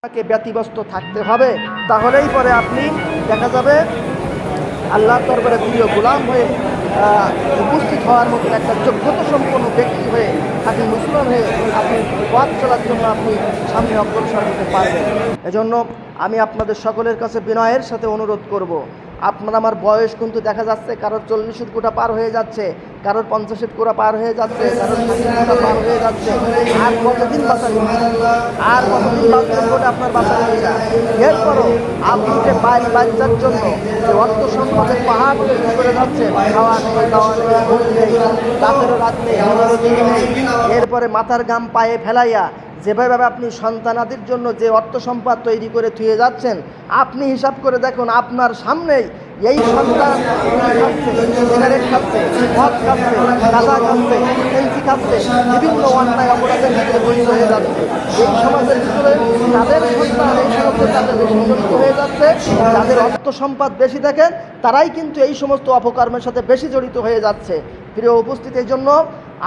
আপনাকে ব্যতিব্যস্ত থাকতে হবে। তাহলেই পরে আপনি দেখা যাবে আল্লাহ দরবারে প্রিয় গোলাম হয়ে উপস্থিত হওয়ার মতো একটা যোগ্যতা সম্পন্ন ব্যক্তি হয়ে আপনি মুসলমান হয়ে আপনি পথ চলার জন্য আপনি সামনে অগ্রসর হতে পারবেন। এজন্য আমি আপনাদের সকলের কাছে বিনয়ের সাথে অনুরোধ করব। আপনার আমার বয়স কিন্তু দেখা যাচ্ছে কারোর চল্লিশের কোটা পার হয়ে যাচ্ছে, কারোর পঞ্চাশের কোটা পার হয়ে যাচ্ছে পার হয়ে যাচ্ছে আর কতদিন ইচ্ছা? আর কতদিন বাচ্চার জন্য যে অর্থ সম্পদের পাহাড় করে যাচ্ছে এরপরে মাথার গাম পায়ে ফেলাইয়া যেভাবে আপনি সন্তানাদির জন্য যে অর্থ সম্পদ তৈরি করে থুয়ে যাচ্ছেন, আপনি হিসাব করে দেখুন আপনার সামনেই এই সন্তান সিগারেট বিভিন্ন অন্যায় অপরাধের ভিতরে জড়িত হয়ে যাচ্ছে। এই সমাজের ভিতরে তাদের সন্তান এই সমস্ত জড়িত হয়ে যাচ্ছে, যাদের অর্থ সম্পদ বেশি দেখেন তারাই কিন্তু এই সমস্ত অপকর্মের সাথে বেশি জড়িত হয়ে যাচ্ছে। প্রিয় উপস্থিত এই জন্য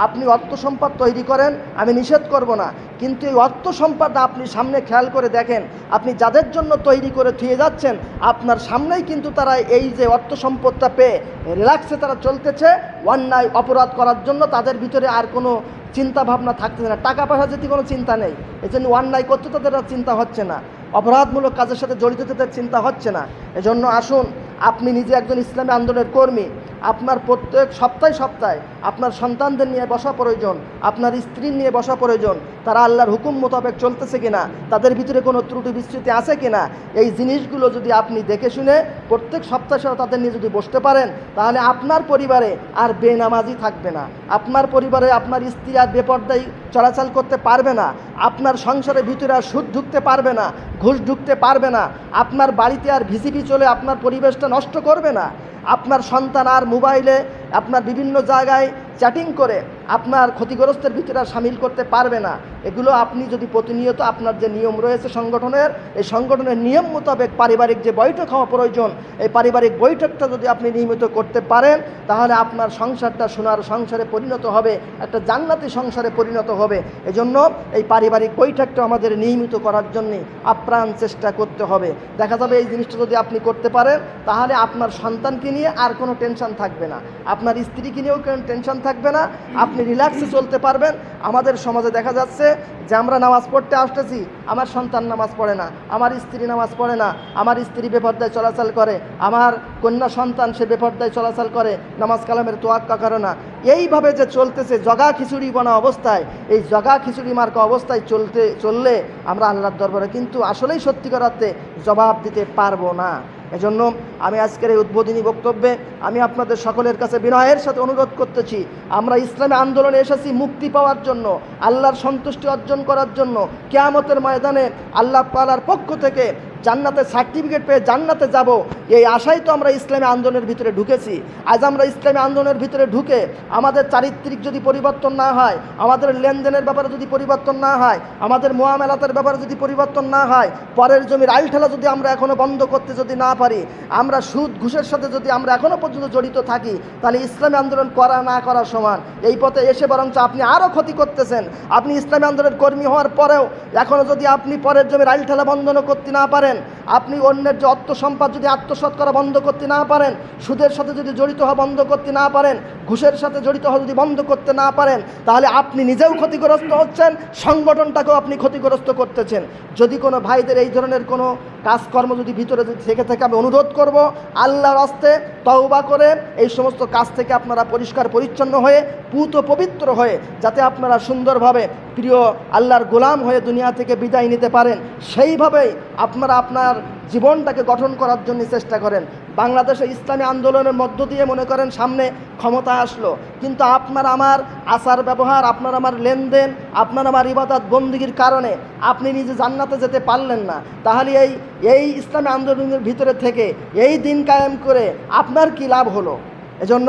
আপনি অর্থ সম্পদ তৈরি করেন, আমি নিষেধ করব না। কিন্তু এই অর্থ সম্পদটা আপনি সামনে খেয়াল করে দেখেন, আপনি যাদের জন্য তৈরি করে থুয়ে যাচ্ছেন, আপনার সামনেই কিন্তু তারা এই যে অর্থ সম্পদটা পেয়ে রিল্যাক্সে তারা চলতেছে, অন্যায়, অপরাধ করার জন্য তাদের ভিতরে আর কোনো চিন্তা ভাবনা থাকতেছে না। টাকা পয়সা যদি কোনো চিন্তা নেই এই জন্য অন্যায় করতে তাদের আর চিন্তা হচ্ছে না। অপরাধমূলক কাজের সাথে জড়িত তাদের চিন্তা হচ্ছে না। এজন্য আসুন, আপনি নিজে একজন ইসলামী আন্দোলনের কর্মী আপনার প্রত্যেক সপ্তাহে সপ্তাহে আপনার সন্তানদের নিয়ে বসা প্রয়োজন, আপনার স্ত্রী নিয়ে বসা প্রয়োজন, তারা আল্লাহর হুকুম মোতাবেক চলতেছে কিনা, তাদের ভিতরে কোনো ত্রুটি বিস্তৃতি আছে কিনা, এই জিনিসগুলো যদি আপনি দেখে শুনে প্রত্যেক সপ্তাহে সপ্তাহে তাদের নিয়ে যদি বসতে পারেন, তাহলে আপনার পরিবারে আর বেনামাজি থাকবে না। আপনার পরিবারে আপনার স্ত্রী আর বেপর্দায় চলাচল করতে পারবে না, আপনার সংসারের ভিতরে আর সুদ ঢুকতে পারবে না, ঘুষ ঢুকতে পারবে না, আপনার বাড়িতে আর ভিসিপি চলে আপনার পরিবেশটা নষ্ট করবে না। আপনার সন্তান আর মোবাইলে আপনার বিভিন্ন জায়গায় চ্যাটিং করে আপনার ক্ষতিগ্রস্তের ভিতরে আর সামিল করতে পারবে না। এগুলো আপনি যদি প্রতিনিয়ত আপনার যে নিয়ম রয়েছে সংগঠনের, এই সংগঠনের নিয়ম মোতাবেক পারিবারিক যে বৈঠক হওয়া প্রয়োজন, এই পারিবারিক বৈঠকটা যদি আপনি নিয়মিত করতে পারেন, তাহলে আপনার সংসারটা সোনার সংসারে পরিণত হবে, একটা জান্নাতি সংসারে পরিণত হবে। এজন্য এই পারিবারিক বৈঠকটা আমাদের নিয়মিত করার জন্যে আপ্রাণ চেষ্টা করতে হবে। দেখা যাবে এই জিনিসটা যদি আপনি করতে পারেন, তাহলে আপনার সন্তানকে নিয়ে আর কোনো টেনশন থাকবে না। আপনার স্ত্রীকে নিয়েও কোনো টেনশন থাকবে না। আপনি রিল্যাক্সে চলতে পারবেন। আমাদের সমাজে দেখা যাচ্ছে যে আমরা নামাজ পড়তে আসতেছি, আমার সন্তান নামাজ পড়ে না, আমার স্ত্রী নামাজ পড়ে না, আমার স্ত্রী বেপর্দায় চলাচল করে, আমার কন্যা সন্তান সে বেপর্দায় চলাচল করে, নামাজ কালামের তোয়াক্কা করে না। এইভাবে যে চলতেছে, জগা খিচুড়ি বানা অবস্থায়, এই জগা খিচুড়ি মার্কা অবস্থায় চলতে, চললে আমরা আল্লাহর দরবারে কিন্তু আসলেই সত্যিকার অর্থে জবাব দিতে পারব না। এজন্য আমি আজকের এই উদ্বোধনী বক্তব্যে আমি আপনাদের সকলের কাছে বিনয়ের সাথে অনুরোধ করতেছি, আমরা ইসলামী আন্দোলনে এসেছি মুক্তি পাওয়ার জন্য, আল্লাহর সন্তুষ্টি অর্জন করার জন্য, কেয়ামতের ময়দানে আল্লাহ পালার পক্ষ থেকে জান্নাতে সার্টিফিকেট পেয়ে জান্নাতে যাব। এই আশাই তো আমরা ইসলামী আন্দোলনের ভিতরে ঢুকেছি। আজ আমরা ইসলামী আন্দোলনের ভিতরে ঢুকে আমাদের চারিত্রিক যদি পরিবর্তন না হয়, আমাদের লেনদেনের ব্যাপারে যদি পরিবর্তন না হয়, আমাদের মোয়ামেলাতের ব্যাপারে যদি পরিবর্তন না হয়, পরের জমির আইল ঠেলা যদি আমরা এখনও বন্ধ করতে যদি না পারি, আমরা সুদ, ঘুষের সাথে যদি আমরা এখনও পর্যন্ত জড়িত থাকি, তাহলে ইসলামী আন্দোলন করা না করার সমান। এই পথে এসে বরঞ্চ আপনি আরও ক্ষতি করতেছেন। আপনি ইসলামী আন্দোলনের কর্মী হওয়ার পরেও এখনও যদি আপনি পরের জমির আইল ঠেলা বন্ধন করতে না পারেন আপনি অন্যের যে অর্থ সম্পদ যদি আত্মসাৎ করা বন্ধ করতে না পারেন, সুদের সাথে যদি জড়িত হওয়া বন্ধ করতে না পারেন, ঘুষের সাথে জড়িত হওয়া যদি বন্ধ করতে না পারেন, তাহলে আপনি নিজেও ক্ষতিগ্রস্ত হচ্ছেন, সংগঠনটাকেও আপনি ক্ষতিগ্রস্ত করতেছেন। যদি কোনো ভাইদের এই ধরনের কোনো কাজকর্ম যদি ভিতরে থেকে থাকে, আমি অনুরোধ করব, আল্লাহর হস্তে তওবা করে এই সমস্ত কাজ থেকে আপনারা পরিষ্কার পরিচ্ছন্ন হয়ে, পুত পবিত্র হয়ে, যাতে আপনারা সুন্দরভাবে প্রিয় আল্লাহর গোলাম হয়ে দুনিয়া থেকে বিদায় নিতে পারেন। সেইভাবেই আপনারা আপনার জীবনটাকে গঠন করার জন্য চেষ্টা করেন। বাংলাদেশে ইসলামী আন্দোলনের মধ্য দিয়ে মনে করেন সামনে ক্ষমতা আসলো। কিন্তু আপনার আমার আচার ব্যবহার, আপনার আমার লেনদেন, আপনার আমার ইবাদত বন্দীগীর কারণে আপনি নিজে জান্নাতে যেতে পারলেন না। তাহলে এই এই ইসলামী আন্দোলনের ভিতরে থেকে এই দিন কায়েম করে আপনার কি লাভ হলো? এজন্য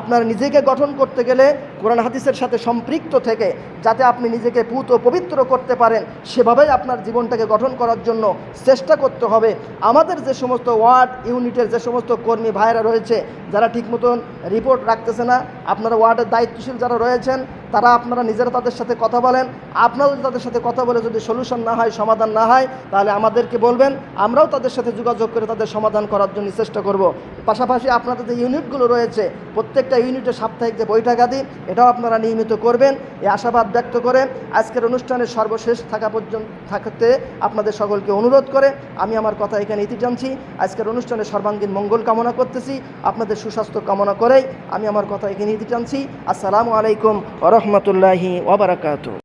আপনার নিজেকে গঠন করতে গেলে কোরআন হাদিসের সাথে সম্পৃক্ত থেকে যাতে আপনি নিজেকে পুত ও পবিত্র করতে পারেন, সেভাবেই আপনার জীবনটাকে গঠন করার জন্য চেষ্টা করতে হবে। আমাদের যে সমস্ত ওয়ার্ড ইউনিটের যে সমস্ত কর্মী ভাইরা রয়েছে, যারা ঠিক মতন রিপোর্ট রাখতেছে না, আপনারা ওয়ার্ডের দায়িত্বশীল যারা রয়েছেন, তারা আপনারা নিজেরা তাদের সাথে কথা বলেন। আপনারা তাদের সাথে কথা বলে যদি সলিউশন না হয়, সমাধান না হয়, তাহলে আমাদেরকে বলবেন, আমরাও তাদের সাথে যোগাযোগ করে তাদের সমাধান করার জন্য চেষ্টা করব। পাশাপাশি আপনাদের যে ইউনিটগুলো রয়েছে, প্রত্যেকটা ইউনিটে সাপ্তাহিক যে বৈঠকাদি এটাও আপনারা নিয়মিত করবেন। এই আশাবাদ ব্যক্ত করে আজকের অনুষ্ঠানের সর্বশেষ থাকা পর্যন্ত থাকতে আপনাদের সকলকে অনুরোধ করে আমি আমার কথা এখানে ইতি জানছি আজকের অনুষ্ঠানে সর্বাঙ্গীন মঙ্গল কামনা করতেছি। আপনাদের সুস্বাস্থ্য কামনা করেই আমি আমার কথা এখানে ইতি জানছি আসসালামু আলাইকুম ওরহমতুল্লাহি ওবরাকাতু